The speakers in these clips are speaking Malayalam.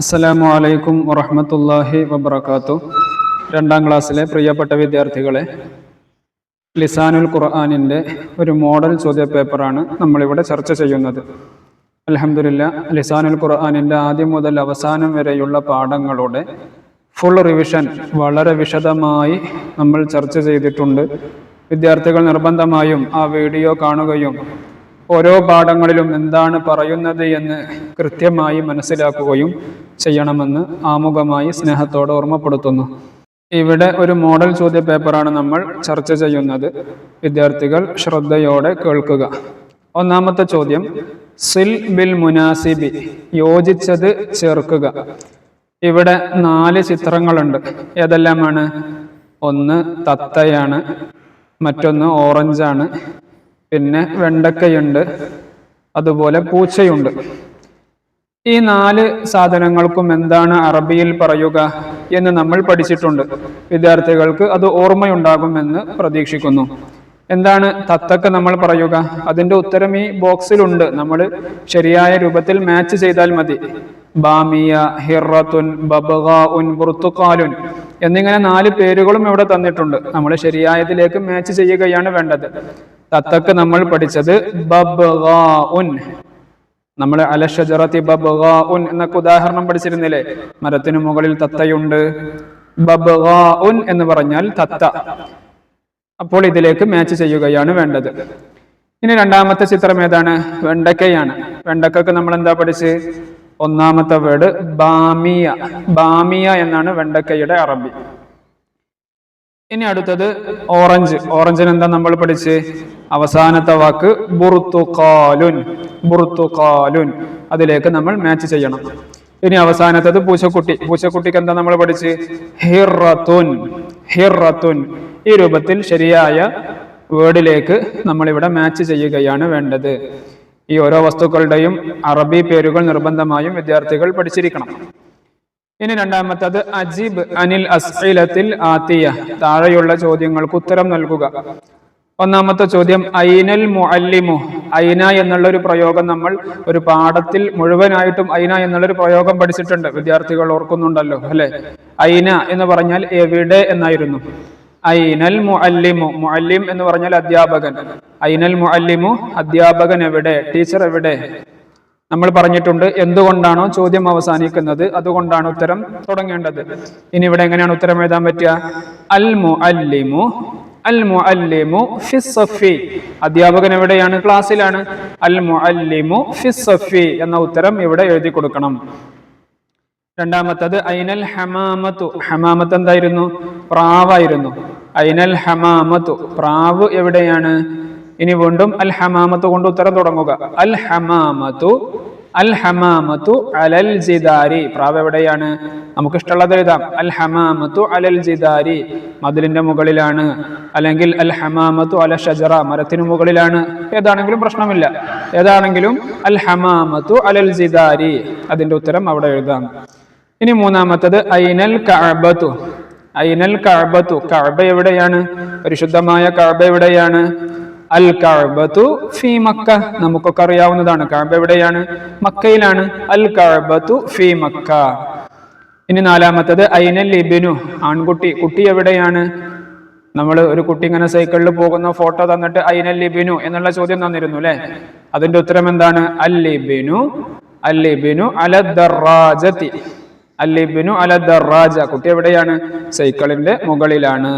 അസ്സലാമു അലൈക്കും വറഹമത്തല്ലാഹി വബർക്കാത്തു രണ്ടാം ക്ലാസ്സിലെ പ്രിയപ്പെട്ട വിദ്യാർത്ഥികളെ ലിസാനുൽ ഖുർആാനിന്റെ ഒരു മോഡൽ ചോദ്യപേപ്പറാണ് നമ്മളിവിടെ ചർച്ച ചെയ്യുന്നത്. അലഹമില്ല ലിസാനുൽ ഖുർആാനിന്റെ ആദ്യം മുതൽ അവസാനം വരെയുള്ള പാഠങ്ങളുടെ ഫുൾ റിവിഷൻ വളരെ വിശദമായി നമ്മൾ ചർച്ച ചെയ്തിട്ടുണ്ട്. വിദ്യാർത്ഥികൾ നിർബന്ധമായും ആ വീഡിയോ കാണുകയും ഓരോ പാഠങ്ങളിലും എന്താണ് പറയുന്നത് എന്ന് കൃത്യമായി മനസ്സിലാക്കുകയും ചെയ്യണമെന്ന് ആമുഖമായി സ്നേഹത്തോടെ ഓർമ്മപ്പെടുത്തുന്നു. ഇവിടെ ഒരു മോഡൽ ചോദ്യ പേപ്പറാണ് നമ്മൾ ചർച്ച ചെയ്യുന്നത്. വിദ്യാർത്ഥികൾ ശ്രദ്ധയോടെ കേൾക്കുക. ഒന്നാമത്തെ ചോദ്യം സിൽ ബിൽ മുനാസിബി യോജിച്ചത് ചേർക്കുക. ഇവിടെ നാല് ചിത്രങ്ങളുണ്ട്. ഏതെല്ലാമാണ്? ഒന്ന് തത്തയാണ് മറ്റൊന്ന് ഓറഞ്ചാണ്. പിന്നെ വെണ്ടക്കയുണ്ട് അതുപോലെ പൂച്ചയുണ്ട്. ഈ നാല് സാധനങ്ങൾക്കും എന്താണ് അറബിയിൽ പറയുക എന്ന് നമ്മൾ പഠിച്ചിട്ടുണ്ട്. വിദ്യാർത്ഥികൾക്ക് അത് ഓർമ്മയുണ്ടാകുമെന്ന് പ്രതീക്ഷിക്കുന്നു. എന്താണ് തത്തക്ക് നമ്മൾ പറയുക? അതിന്റെ ഉത്തരം ഈ ബോക്സിലുണ്ട്. നമ്മൾ ശരിയായ രൂപത്തിൽ മാച്ച് ചെയ്താൽ മതി. ബാമിയ ഹിറത്തുൻ ബബഗാഉൻ ബുർത്തുക്കാലുൻ എന്നിങ്ങനെ നാല് പേരുകളും ഇവിടെ തന്നിട്ടുണ്ട്. നമ്മൾ ശരിയായതിലേക്ക് മാച്ച് ചെയ്യുകയാണ് വേണ്ടത്. തത്തക്ക് നമ്മൾ പഠിച്ചത് നമ്മൾ അലഷജറത്തി ബബ്ഗാഉൻ എന്നൊക്കെ ഉദാഹരണം പഠിച്ചിരുന്നില്ലേ? മരത്തിനു മുകളിൽ തത്തയുണ്ട്. ബബ്ഗാഉൻ എന്ന് പറഞ്ഞാൽ തത്ത. അപ്പോൾ ഇതിലേക്ക് മാച്ച് ചെയ്യുകയാണ് വേണ്ടത്. ഇനി രണ്ടാമത്തെ ചിത്രം ഏതാണ്? വെണ്ടക്കയാണ്. വെണ്ടക്കക്ക് നമ്മൾ എന്താ പഠിച്ച്? ഒന്നാമത്തെ വേർഡ് ബാമിയ. ബാമിയ എന്നാണ് വെണ്ടക്കയുടെ അറബി. ഇനി അടുത്തത് ഓറഞ്ച്. ഓറഞ്ചിന് എന്താ നമ്മൾ പഠിച്ച്? അവസാനത്തെ വാക്ക് ബുർത്തുക്കാലുൻ ബുർത്തുക്കാലുൻ അതിലേക്ക് നമ്മൾ മാച്ച് ചെയ്യണം. ഇനി അവസാനത്തത് പൂച്ചക്കുട്ടി. പൂച്ചക്കുട്ടിക്ക് എന്താ നമ്മൾ പഠിച്ച്? ഹിറത്തുൻ ഹിറത്തുൻ ഈ രൂപത്തിൽ ശരിയായ വേർഡിലേക്ക് നമ്മൾ ഇവിടെ മാച്ച് ചെയ്യുകയാണ് വേണ്ടത്. ഈ ഓരോ വസ്തുക്കളുടെയും അറബി പേരുകൾ നിർബന്ധമായും വിദ്യാർത്ഥികൾ പഠിച്ചിരിക്കണം. ഇനി രണ്ടാമത്തത് അജീബ് അനിൽ അസ്ഇലത്തിൽ ആത്തിയ. താഴെയുള്ള ചോദ്യങ്ങൾക്ക് ഉത്തരം നൽകുക. ഒന്നാമത്തെ ചോദ്യം ഐനൽ മുഅല്ലിമു. ഐന എന്നുള്ള ഒരു പ്രയോഗം നമ്മൾ ഒരു പാഠത്തിൽ മുഴുവനായിട്ടും ഐന എന്നുള്ള ഒരു പ്രയോഗം പഠിച്ചിട്ടുണ്ട്. വിദ്യാർത്ഥികൾ ഓർക്കുന്നുണ്ടല്ലോ അല്ലെ? ഐന എന്ന് പറഞ്ഞാൽ എവിടെ എന്നായിരുന്നു? ഐനൽ മുഅല്ലിമു. മുഅല്ലിം എന്ന് പറഞ്ഞാൽ അധ്യാപകൻ. ഐനൽ മുഅല്ലിമു അധ്യാപകൻ എവിടെ? ടീച്ചർ എവിടെ? നമ്മൾ പറഞ്ഞിട്ടുണ്ട് എന്തുകൊണ്ടാണോ ചോദ്യം അവസാനിക്കുന്നത് അതുകൊണ്ടാണ് ഉത്തരം തുടങ്ങേണ്ടത്. ഇനി ഇവിടെ എങ്ങനെയാണ് ഉത്തരം എഴുതാൻ പറ്റുക? അൽ മുഅല്ലിമു അൽ മുഅല്ലിമു അധ്യാപകൻ എവിടെയാണ്? ക്ലാസ്സിലാണ്. അൽ മുഅല്ലിമു ഫിസ്സഫി എന്ന ഉത്തരം ഇവിടെ എഴുതി കൊടുക്കണം. രണ്ടാമത്തത് ഐനൽ ഹമാമത്തു. ഹമാമത്ത് എന്തായിരുന്നു? പ്രാവായിരുന്നു. ഐനൽ ഹമാമത്തു. പ്രാവ് എവിടെയാണ്? ഇനി വീണ്ടും അൽ ഹമാമത്ത് കൊണ്ട് ഉത്തരം തുടങ്ങുക. അൽ ഹമാമത്തു അൽ ഹമാമത്തു അലൽ ജിദാരി. പ്രാവ് എവിടെയാണ്? നമുക്ക് ഇഷ്ടമുള്ളത് എഴുതാം. അൽ ഹമാമത്തു അലൽ ജിദാരി. മതിലിന്റെ മുകളിലാണ്. അല്ലെങ്കിൽ അൽ ഹമാമത്തു അല ഷജറ. മരത്തിനു മുകളിലാണ്. ഏതാണെങ്കിലും പ്രശ്നമില്ല. ഏതാണെങ്കിലും അൽ ഹമാമത്തു അലൽ ജിദാരി. അതിന്റെ ഉത്തരം അവിടെ എഴുതാം. ഇനി മൂന്നാമത്തത് ഐനൽ കഅബത്തു. ഐനൽ കഅബത്തു. കഅബ എവിടെയാണ്? പരിശുദ്ധമായ കഅബ എവിടെയാണ്? അൽ കഅബത്തു ഫി മക്ക. നമുക്കൊക്കെ അറിയാവുന്നതാണ്. കഅബ എവിടെയാണ്? മക്കയിലാണ്. അൽ കഅബത്തു ഫി മക്ക. ഇനി നാലാമത്തത് ഐനൽ ഇബിനു ആൺകുട്ടി. കുട്ടി എവിടെയാണ്? നമ്മൾ ഒരു കുട്ടി ഇങ്ങനെ സൈക്കിളിൽ പോകുന്ന ഫോട്ടോ തന്നിട്ട് ഐനൽ ലിബിനു എന്നുള്ള ചോദ്യം തന്നിരുന്നു അല്ലെ അതിന്റെ ഉത്തരം എന്താണ്? അൽ ലിബിനു അൽ ലിബിനു അല ദറാജത്തി ലിബിനു അല ദറാജ കുട്ടി എവിടെയാണ്? സൈക്കിളിന്റെ മുകളിലാണ്.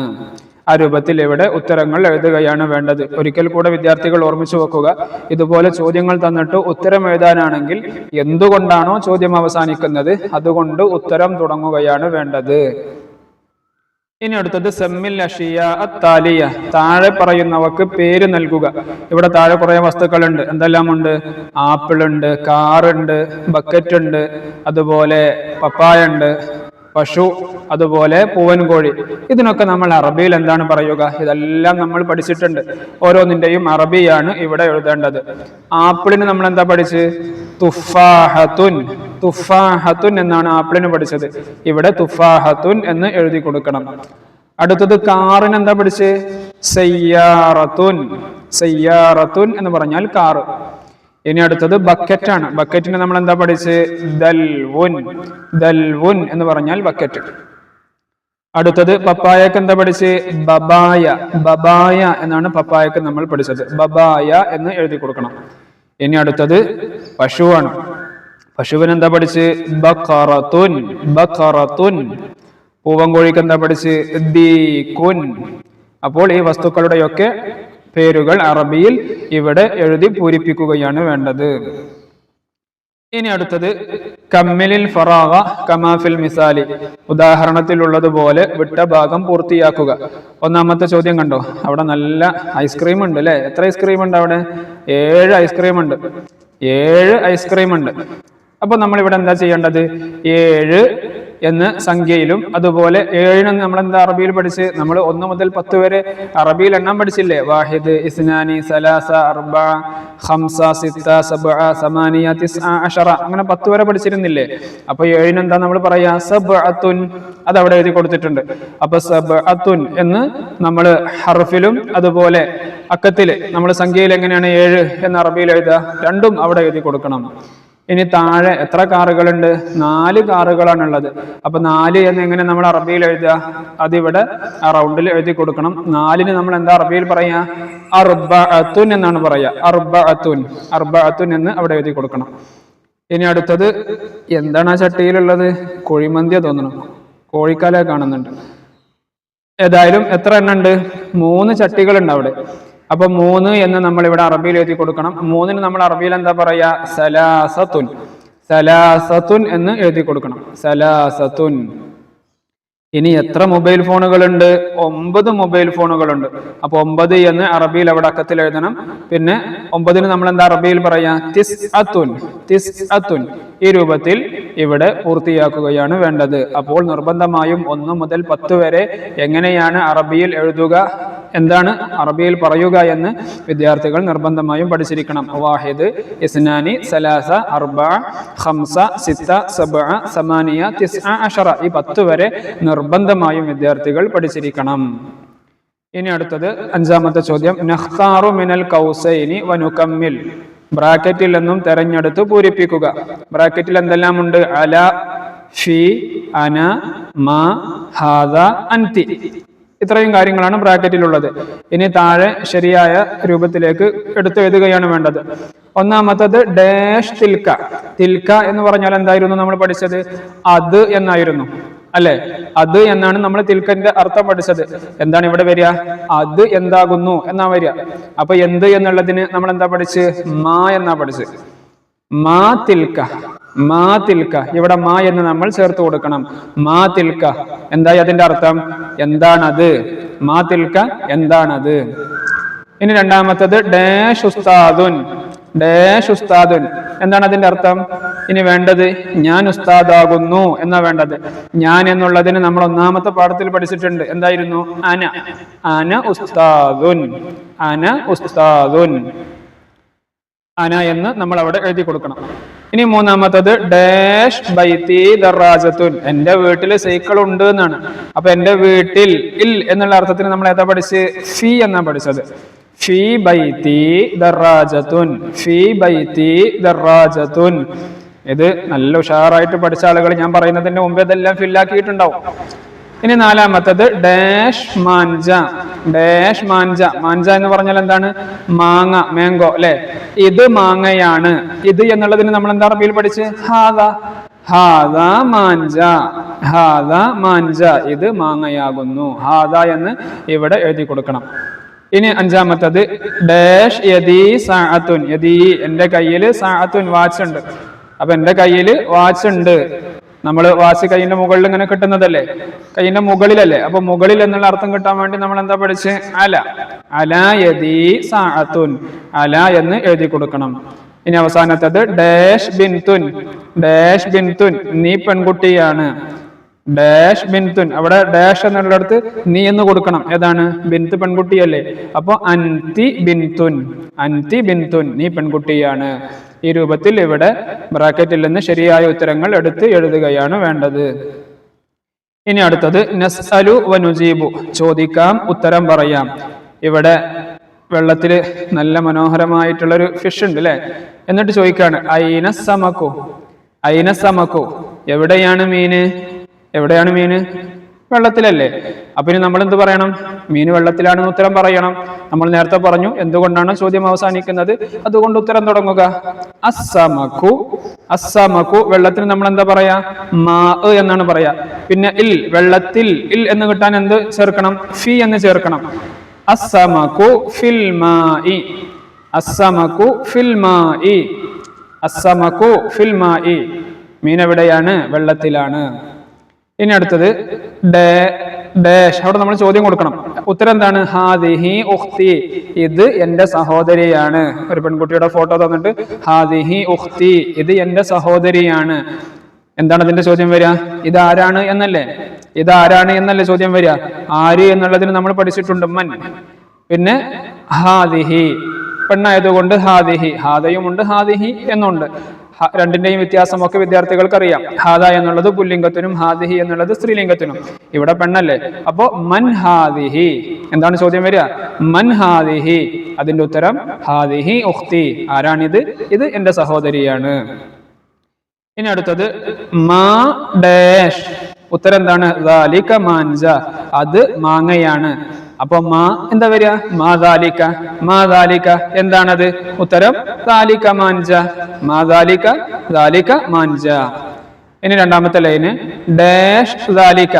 ആ രൂപത്തിൽ ഇവിടെ ഉത്തരങ്ങൾ എഴുതുകയാണ് വേണ്ടത്. ഒരിക്കൽ കൂടെ വിദ്യാർത്ഥികൾ ഓർമ്മിച്ചു വെക്കുക ഇതുപോലെ ചോദ്യങ്ങൾ തന്നിട്ട് ഉത്തരം എഴുതാനാണെങ്കിൽ എന്തുകൊണ്ടാണോ ചോദ്യം അവസാനിക്കുന്നത്? അതുകൊണ്ട് ഉത്തരം തുടങ്ങുകയാണ് വേണ്ടത്. ഇനി അടുത്തത് സെമ്മിൽ അഷിയ അത്താലിയ താഴെ പറയുന്നവക്ക് പേര് നൽകുക. ഇവിടെ താഴെ കുറെ വസ്തുക്കളുണ്ട്. എന്തെല്ലാം ഉണ്ട് ആപ്പിൾ ഉണ്ട് കാറുണ്ട് ബക്കറ്റ് ഉണ്ട് അതുപോലെ പപ്പായ ഉണ്ട് പശു അതുപോലെ പൂവൻകോഴി. ഇതിനൊക്കെ നമ്മൾ അറബിയിൽ എന്താണ് പറയുക? ഇതെല്ലാം നമ്മൾ പഠിച്ചിട്ടുണ്ട്. ഓരോന്നിന്റെയും അറബിയാണ് ഇവിടെ എഴുതേണ്ടത്. ആപ്പിളിന് നമ്മൾ എന്താ പഠിച്ച്? തുഫാഹത്തുൻ. തുഫാഹത്തുൻ എന്നാണ് ആപ്പിളിന് പഠിച്ചത്. ഇവിടെ തുഫാഹത്തുൻ എന്ന് എഴുതി കൊടുക്കണം. അടുത്തത് കാറിന് എന്താ പഠിച്ച്? സയ്യാറത്തുൻ. സയ്യാറത്തുൻ എന്ന് പറഞ്ഞാൽ കാറ്. ഇനി അടുത്തത് ബക്കറ്റ് ആണ് ബക്കറ്റിന് നമ്മൾ എന്താ പഠിച്ച് ദൽവുൻ ദൽവുൻ എന്ന് പറഞ്ഞാൽ ബക്കറ്റ്. അടുത്തത് പപ്പായക്ക് എന്താ പഠിച്ച്? ബബായ. ബബായ എന്നാണ് പപ്പായക്ക് നമ്മൾ പഠിച്ചത്. ബബായ എന്ന് എഴുതി കൊടുക്കണം. ഇനി അടുത്തത് പശുവാണ്. പശുവിന് എന്താ പഠിച്ച്? ബഖറത്തുൻ. ബഖറത്തുൻ. പൂവൻ കോഴിക്ക് എന്താ പഠിച്ച്? ദീകുൻ അപ്പോൾ ഈ വസ്തുക്കളുടെയൊക്കെ പേരുകൾ അറബിയിൽ ഇവിടെ എഴുതി പൂരിപ്പിക്കുകയാണ് വേണ്ടത്. ഇനി അടുത്തത് കമ്മിലിൽ ഫറാഗ കമാഫിൽ മിസാലി. ഉദാഹരണത്തിലുള്ളതുപോലെ വിട്ട ഭാഗം പൂർത്തിയാക്കുക. ഒന്നാമത്തെ ചോദ്യം കണ്ടോ? അവിടെ നല്ല ഐസ്ക്രീം ഉണ്ട് അല്ലെ? എത്ര ഐസ്ക്രീം ഉണ്ട് അവിടെ? ഏഴ് ഐസ്ക്രീം ഉണ്ട്. ഏഴ് ഐസ്ക്രീം ഉണ്ട്. അപ്പൊ നമ്മൾ ഇവിടെ എന്താ ചെയ്യേണ്ടത്? ഏഴ് എന്ന് സംഖ്യയിലും അതുപോലെ ഏഴിന് നമ്മൾ എന്താ അറബിയിൽ പഠിച്ച്? നമ്മൾ ഒന്ന് മുതൽ പത്ത് വരെ അറബിയിൽ എണ്ണം പഠിച്ചില്ലേ? വാഹിദ് ഇസ്നാനി സലാസ അർബ ഹംസ സിത്ത സബ സമാനിയ തിസ് അഷറ. അങ്ങനെ പത്ത് വരെ പഠിച്ചിരുന്നില്ലേ? അപ്പൊ ഏഴിന് എന്താ നമ്മൾ പറയാ? സബ് അത് അവിടെ എഴുതി കൊടുത്തിട്ടുണ്ട്. അപ്പൊ സബ് അത്തുൻ എന്ന് നമ്മൾ ഹർഫിലും അതുപോലെ അക്കത്തിൽ നമ്മൾ സംഖ്യയിൽ എങ്ങനെയാണ്? ഏഴ് എന്ന് അറബിയിൽ എഴുതുക. രണ്ടും അവിടെ എഴുതി കൊടുക്കണം. ഇനി താഴെ എത്ര കാറുകളുണ്ട്? നാല് കാറുകളാണ് ഉള്ളത് അപ്പൊ നാല് എന്ന് എങ്ങനെ നമ്മൾ അറബിയിൽ എഴുതുക? അതിവിടെ റൗണ്ടിൽ എഴുതി കൊടുക്കണം. നാലിന് നമ്മൾ എന്താ അറബിയിൽ പറയാ? അർബഅത്തുൻ എന്നാണ് പറയാ. അർബഅത്തുൻ. അർബഅത്തുൻ എന്ന് അവിടെ എഴുതി കൊടുക്കണം. ഇനി അടുത്തത് എന്താണ് ആ ചട്ടിയിലുള്ളത്? കോഴിമന്തിയ തോന്നണം കോഴിക്കാല കാണുന്നുണ്ട്. ഏതായാലും എത്ര എണ്ണ ഉണ്ട് മൂന്ന് ചട്ടികളുണ്ട് അവിടെ. അപ്പൊ മൂന്ന് എന്ന് നമ്മൾ ഇവിടെ അറബിയിൽ എഴുതി കൊടുക്കണം. മൂന്നിന് നമ്മൾ അറബിയിൽ എന്താ പറയാ? സലാസത്തുൻ. സലാസത്തുൻ എന്ന് എഴുതി കൊടുക്കണം. സലാസത്തുൻ. ഇനി എത്ര മൊബൈൽ ഫോണുകളുണ്ട്? ഒമ്പത് മൊബൈൽ ഫോണുകളുണ്ട്. അപ്പൊ ഒമ്പത് എന്ന് അറബിയിൽ അവിടെ അക്കത്തിൽ എഴുതണം. പിന്നെ ഒമ്പതിന് നമ്മൾ എന്താ അറബിയിൽ പറയാ? തിസ് അത്തുൻ തിസ് അത്തുൻ ഈ രൂപത്തിൽ ഇവിടെ പൂർത്തിയാക്കുകയാണ് വേണ്ടത്. അപ്പോൾ നിർബന്ധമായും ഒന്ന് മുതൽ പത്ത് വരെ എങ്ങനെയാണ് അറബിയിൽ എഴുതുക? എന്താണ് അറബിയിൽ പറയുക എന്ന് വിദ്യാർത്ഥികൾ നിർബന്ധമായും പഠിച്ചിരിക്കണം. വാഹിദ് ഇസ്നാനി സലാസ അർബ ഹംസ സിത്ത സബ സമാനിയ തിസ് അഷറ ഈ പത്ത് വരെ നിർബന്ധമായും വിദ്യാർത്ഥികൾ പഠിച്ചിരിക്കണം. ഇനി അടുത്തത് അഞ്ചാമത്തെ ചോദ്യം. നഹ്താറു മിനൽ കൗസൈനി വനുക്കമ്മിൽ ബ്രാക്കറ്റിൽ നിന്നും തെരഞ്ഞെടുത്ത് പൂരിപ്പിക്കുക. ബ്രാക്കറ്റിൽ എന്തെല്ലാം ഉണ്ട് അല ഫി അന മ ഹാദ അൻതി. ഇത്രയും കാര്യങ്ങളാണ് ബ്രാക്കറ്റിലുള്ളത്. ഇനി താഴെ ശരിയായ രൂപത്തിലേക്ക് എടുത്തു എഴുതുകയാണ് വേണ്ടത്. ഒന്നാമത്തത് ഡാഷ് തിൽക്ക. തിൽക്ക എന്ന് പറഞ്ഞാൽ എന്തായിരുന്നു നമ്മൾ പഠിച്ചത്? അത് എന്നായിരുന്നു. അല്ലെ? അത് എന്നാണ് നമ്മൾ തിൽക്കന്റെ അർത്ഥം പഠിച്ചത്. എന്താണ് ഇവിടെ വരിക? അത് എന്താകുന്നു എന്നാ വരിക. അപ്പൊ എന്ത് എന്നുള്ളതിന് നമ്മൾ എന്താ പഠിച്ച്? മാ എന്നാ പഠിച്ച്. മാ തിൽക്ക. മാ തിൽക്ക. ഇവിടെ മാ എന്ന് നമ്മൾ ചേർത്ത് കൊടുക്കണം. മാ തിൽക്ക. എന്തായി അതിന്റെ അർത്ഥം? എന്താണത്? മാ തിൽക്ക എന്താണത്? ഇനി രണ്ടാമത്തത് ഡാഷ് ഉസ്താദുൻ. ഡാഷ് ഉസ്താദുൻ. എന്താണ് അതിന്റെ അർത്ഥം? ഇനി വേണ്ടത് ഞാൻ ഉസ്താദാകുന്നു എന്നാ വേണ്ടത്. ഞാൻ എന്നുള്ളതിന് നമ്മൾ ഒന്നാമത്തെ പാഠത്തിൽ പഠിച്ചിട്ടുണ്ട്. എന്തായിരുന്നു? അന. അന ഉസ്താദുൻ. അന ഉസ്താദുൻ. അന എന്ന് നമ്മൾ അവിടെ എഴുതി കൊടുക്കണം. ഇനി മൂന്നാമത്തത് ഡാഷ് ബൈത്തി ദറാജത്തുൻ എന്റെ വീട്ടിൽ സൈക്കിൾ ഉണ്ട് എന്നാണ്. അപ്പൊ എന്റെ വീട്ടിൽ ഇൽ എന്നുള്ള അർത്ഥത്തിന് നമ്മൾ ഏതാ പഠിച്ച്? ഫി എന്നാ പഠിച്ചത്. ഫി ബൈത്തി ദറാജത്തുൻ ഫി ബൈത്തി ദറാജത്തുൻ ഇത് നല്ല ഉഷാറായിട്ട് പഠിച്ച ആളുകൾ ഞാൻ പറയുന്നതിന്റെ മുമ്പ് ഇതെല്ലാം ഫില്ലാക്കിയിട്ടുണ്ടാവും ഇനി നാലാമത്തത് ഡാഷ് മാഞ്ച ഡാഷ് മാഞ്ച. മാഞ്ച എന്ന് പറഞ്ഞാൽ എന്താണ്? മാങ്ങ മാങ്കോ അല്ലെ? ഇത് മാങ്ങയാണ്. ഇത് എന്നുള്ളതിന് നമ്മൾ എന്താ അറബിയിൽ പഠിച്ച്? ഹാദ. ഹാദ മാഞ്ച. ഹാദ മാഞ്ച. ഇത് മാങ്ങയാകുന്നു. ഹാദ എന്ന് ഇവിടെ എഴുതി കൊടുക്കണം. ഇനി അഞ്ചാമത്തത്. ഡാഷ് യദീ സാഅത്തുൻ. യദീ എന്റെ കയ്യിൽ സാഅത്തുൻ വാച്ച് ഉണ്ട്. അപ്പൊ എന്റെ കയ്യിൽ വാച്ച് ഉണ്ട്. നമ്മൾ വാശി കൈയിന്റെ മുകളിൽ ഇങ്ങനെ കിട്ടുന്നതല്ലേ? കൈയിന്റെ മുകളിലല്ലേ? അപ്പൊ മുകളിൽ എന്നുള്ള അർത്ഥം കിട്ടാൻ വേണ്ടി നമ്മൾ എന്താ പഠിച്ച്? അല. അല യദീ സാഅത്തുൻ. അല എന്ന് എഴുതി കൊടുക്കണം. ഇനി അവസാനത്തത് ഡാഷ് ബിൻതുൻ. ഡാഷ് ബിൻതുൻ. നീ പെൺകുട്ടിയാണ്. ഡാഷ് ബിൻതുൻ. അവിടെ ഡാഷ് എന്നുള്ളടത്ത് നീ എന്ന് കൊടുക്കണം. ഏതാണ്? ബിൻത്ത് പെൺകുട്ടിയല്ലേ. അപ്പൊ അൻതി ബിൻതുൻ. അൻതി ബിൻതുൻ. നീ പെൺകുട്ടിയാണ്. ഈ രൂപത്തിൽ ഇവിടെ ബ്രാക്കറ്റിൽ നിന്ന് ശരിയായ ഉത്തരങ്ങൾ എടുത്ത് എഴുതുകയാണ് വേണ്ടത്. ഇനി അടുത്തത് നസ്അലു വനുജീബു ചോദിക്കാം ഉത്തരം പറയാം. ഇവിടെ വെള്ളത്തിൽ നല്ല മനോഹരമായിട്ടുള്ളൊരു ഫിഷ് ഉണ്ട് അല്ലേ എന്നിട്ട് ചോദിക്കാണ് ഐന സമക്കു? ഐന സമക്കു? എവിടെയാണ് മീന്? എവിടെയാണ് മീന്? വെള്ളത്തിലല്ലേ? അപ്പൊ ഇനി നമ്മൾ എന്ത് പറയണം? മീൻ വെള്ളത്തിലാണെന്ന് ഉത്തരം പറയണം. നമ്മൾ നേരത്തെ പറഞ്ഞു എന്തുകൊണ്ടാണ് ചോദ്യം അവസാനിക്കുന്നത്? അതുകൊണ്ട് ഉത്തരം തുടങ്ങുക. അസമക്കു അസമക്കു വെള്ളത്തിന് നമ്മൾ എന്താ പറയാ? മാ എന്നാണ് പറയാ. പിന്നെ ഇൽ വെള്ളത്തിൽ ഇൽ എന്ന് കിട്ടാൻ എന്ത് ചേർക്കണം? ഫി എന്ന് ചേർക്കണം. അസമക്കു ഫിൽ മാഇ അസമക്കു ഫിൽ മാഇ അസമക്കു ഫിൽ മാഇ മീൻ എവിടെയാണ്? വെള്ളത്തിലാണ്. ഇനി അടുത്തത്. ഡേ- ഡാഷ്. അവിടെ നമ്മൾ ചോദ്യം കൊടുക്കണം. ഉത്തരം എന്താണ് ഹാദിഹി ഉഖ്തി. ഇത് എന്റെ സഹോദരിയാണ്. ഒരു പെൺകുട്ടിയുടെ ഫോട്ടോ തന്നിട്ട് ഹാദിഹി ഉഖ്തി ഇത് എന്റെ സഹോദരിയാണ്. എന്താണ് അതിന്റെ ചോദ്യം വരിക? ഇത് ആരാണ് എന്നല്ലേ? ഇത് ആരാണ് എന്നല്ലേ ചോദ്യം വരിക? ആര് എന്നുള്ളതിന് നമ്മൾ പഠിച്ചിട്ടുണ്ട് മൻ പിന്നെ ഹാദിഹി. പെണ്ണായതുകൊണ്ട് ഹാദിഹി. ഹാദയുമുണ്ട് ഹാദിഹി എന്നുണ്ട്. രണ്ടിന്റെയും വ്യത്യാസമൊക്കെ വിദ്യാർത്ഥികൾക്ക് അറിയാം ഹാദ എന്നുള്ളത് പുല്ലിംഗത്തിനും ഹാദിഹി എന്നുള്ളത് സ്ത്രീലിംഗത്തിനും. ഇവിടെ പെണ്ണല്ലേ? അപ്പോ മൻ ഹാദിഹി. എന്താണ് ചോദ്യം വരിക? മൻ ഹാദിഹി. അതിന്റെ ഉത്തരം ഹാദിഹി ഉഖ്തി. ആരാണിത്? ഇത് എന്റെ സഹോദരിയാണ്. ഇനി അടുത്തത് മാ ഡാഷ്. ഉത്തരം എന്താണ്? ദാലിക മാൻജ. അത് മാങ്ങയാണ്. അപ്പൊ മാ എന്താ വരിക? മാ ദാലിക. മാ ദാലിക. എന്താണത്? ഉത്തരം ദാലിക മാൻജ. മാ ദാലിക ദാലിക മാൻജ. ഇനി രണ്ടാമത്തെ ലൈന്. ഡാഷ് ദാലിക.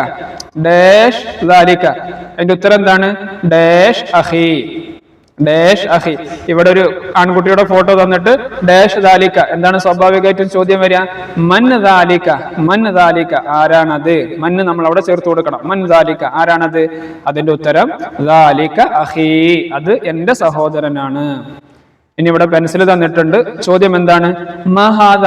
ഡാഷ് ദാലിക. അതിന്റെ ഉത്തരം എന്താണ്? ഡാഷ് അഹി. ഡാഷ് അഹി. ഇവിടെ ഒരു ആൺകുട്ടിയുടെ ഫോട്ടോ തന്നിട്ട് ഡാഷ് ദാലിക്ക എന്താണ് സ്വാഭാവികമായിട്ടും ചോദ്യം വരിക? മൻ ദാലിക്ക മൻ ദാലിക്ക ആരാണത്? മന്ന് നമ്മൾ അവിടെ ചേർത്ത് കൊടുക്കണം. മൻ ദാലിക്ക ആരാണത്? അതിന്റെ ഉത്തരം ദാലിക്ക അഹി. അത് എന്റെ സഹോദരനാണ്. ഇനി ഇവിടെ പെൻസിൽ തന്നിട്ടുണ്ട്. ചോദ്യം എന്താണ്? മഹാദ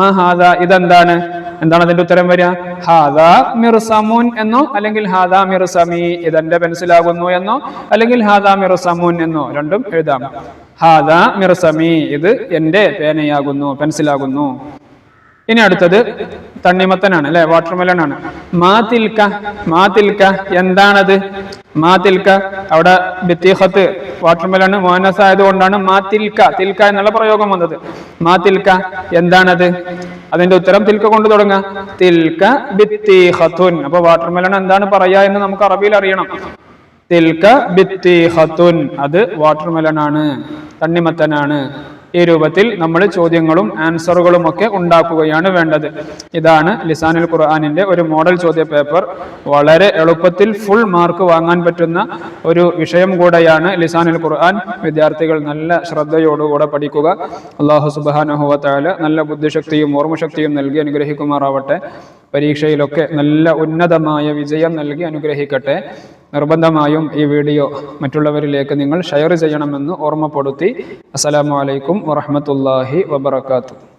മഹാദ ഇതെന്താണ്? എന്താണ് അതിന്റെ ഉത്തരം വരിക? ഹാദ മിർസമുൻ എന്നോ അല്ലെങ്കിൽ ഹാദ മിർസമി ഇതെന്റെ പെൻസിലാകുന്നു എന്നോ അല്ലെങ്കിൽ ഹാദ മിർസമുൻ എന്നോ രണ്ടും എഴുതാം. ഹാദ മിർസമി ഇത് എന്റെ പേനയാകുന്നു പെൻസിലാകുന്നു ഇനി അടുത്തത് തണ്ണിമത്തനാണ് അല്ലെ? വാട്ടർമെലൺ ആണ് മാതിൽക്ക മാതിൽക്ക എന്താണത്? മാതിൽക്ക അവിടെ ബിത്തീഹത്ത് വാട്ടർമെലൺ മോനസ് ആയതുകൊണ്ടാണ് മാതിൽക്ക തിൽക്ക എന്നുള്ള പ്രയോഗം വന്നത്. മാതിൽക്ക എന്താണത്? അതിന്റെ ഉത്തരം തിൽക്ക കൊണ്ട് തുടങ്ങുക തിൽക്ക ബിത്തീഹത്തുൻ അപ്പൊ വാട്ടർമെലൺ എന്താണ് പറയാ എന്ന് നമുക്ക് അറബിയിൽ അറിയണം. തിൽക്ക ബിത്തീഹത്തുൻ അത് വാട്ടർമെലൺ ആണ് തണ്ണിമത്തനാണ്. ഈ രൂപത്തിൽ നമ്മൾ ചോദ്യങ്ങളും ആൻസറുകളും ഒക്കെ ഉണ്ടാക്കുകയാണ് വേണ്ടത്. ഇതാണ് ലിസാനുൽ ഖുർആാനിന്റെ ഒരു മോഡൽ ചോദ്യ പേപ്പർ വളരെ എളുപ്പത്തിൽ ഫുൾ മാർക്ക് വാങ്ങാൻ പറ്റുന്ന ഒരു വിഷയം കൂടെയാണ് ലിസാനുൽ ഖുർആൻ. വിദ്യാർത്ഥികൾ നല്ല ശ്രദ്ധയോടുകൂടെ പഠിക്കുക. അള്ളാഹു സുബാനഹുവത്തായ നല്ല ബുദ്ധിശക്തിയും ഓർമ്മശക്തിയും നൽകി അനുഗ്രഹിക്കുമാറാവട്ടെ. പരീക്ഷയിലൊക്കെ നല്ല ഉന്നതമായ വിജയം നൽകി അനുഗ്രഹിക്കട്ടെ. നിർബന്ധമായും ഈ വീഡിയോ മറ്റുള്ളവരിലേക്ക് നിങ്ങൾ ഷെയർ ചെയ്യണമെന്ന് ഓർമ്മപ്പെടുത്തി. അസ്സലാമു അലൈക്കും വറഹ്മത്തുള്ളാഹി വബറകാതുഹു.